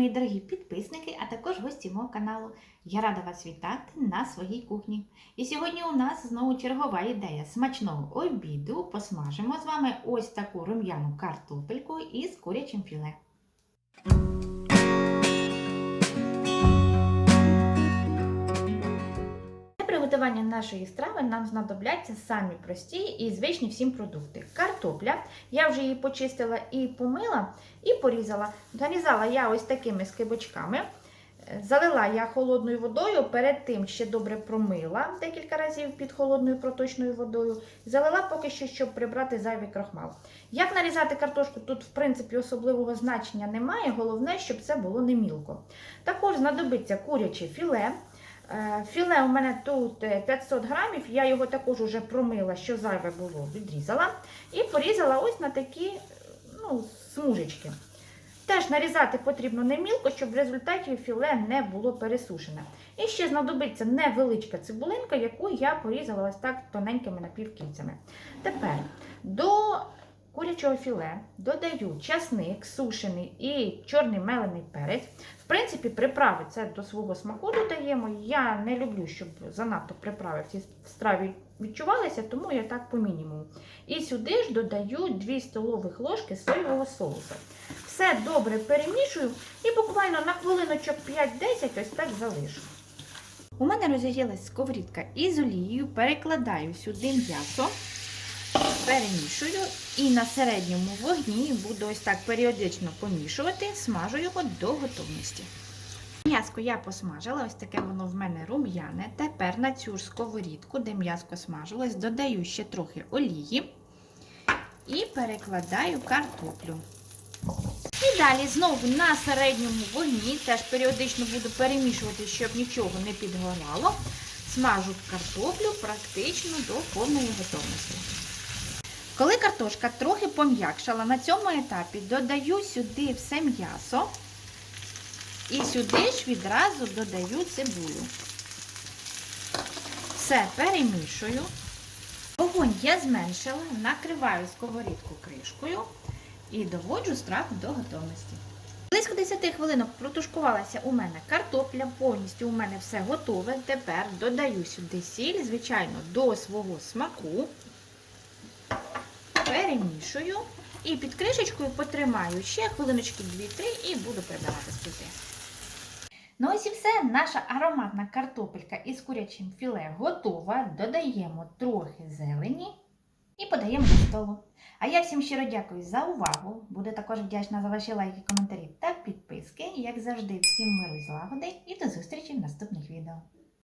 мої дорогі підписники, а також гості мого каналу. Я рада вас вітати на своїй кухні. І сьогодні у нас знову чергова ідея смачного обіду. Посмажимо з вами ось таку рум'яну картопельку із курячим філе. Приготування нашої страви нам знадобляться самі прості і звичні всім продукти. Картопля. Я вже її почистила і помила, і порізала. Нарізала я ось такими скибочками. Залила я холодною водою, перед тим ще добре промила декілька разів під холодною проточною водою. Залила поки що, щоб прибрати зайвий крохмал. Як нарізати картошку, тут, в принципі, особливого значення немає. Головне, щоб це було не мілко. Також знадобиться куряче філе. Е, Філе у мене тут е, 500 грамів, я його також вже промила, що зайве було, відрізала. І порізала ось на такі е, ну, смужечки. Теж нарізати потрібно не мілко, щоб в результаті філе не було пересушене. І ще знадобиться невеличка цибулинка, яку я порізала ось так тоненькими напівкільцями. Тепер до курячого філе додаю часник, сушений і чорний мелений перець. В принципі, приправи це до свого смаку додаємо. Я не люблю, щоб занадто приправи в цій страві відчувалися, тому я так по мінімуму. І сюди ж додаю 2 столових ложки соєвого соусу. Все добре перемішую і буквально на хвилиночок 5-10 ось так залишу. У мене розігрілась сковорідка із олією, перекладаю сюди м'ясо, перемішую і на середньому вогні буду ось так періодично помішувати, смажу його до готовності. М'яско я посмажила, ось таке воно в мене рум'яне. Тепер на цю ж сковорідку, де м'яско смажилось, додаю ще трохи олії і перекладаю картоплю. І далі знову на середньому вогні, теж періодично буду перемішувати, щоб нічого не підгорало. Смажу картоплю практично до повної готовності. Коли картошка трохи пом'якшала, на цьому етапі додаю сюди все м'ясо. І сюди ж відразу додаю цибулю. Все перемішую. Вогонь я зменшила, накриваю сковорідку кришкою і доводжу страву до готовності. Близько 10 хвилинок протушкувалася у мене картопля, повністю у мене все готове. Тепер додаю сюди сіль, звичайно, до свого смаку. Перемішую і під кришечкою потримаю ще хвилиночки 2-3 і буду прибирати плити. Ну ось і все, наша ароматна картопелька із курячим філе готова. Додаємо трохи зелені і подаємо до столу. А я всім щиро дякую за увагу. Буду також вдячна за ваші лайки, коментарі та підписки. Як завжди, всім миру і злагоди і до зустрічі в наступних відео.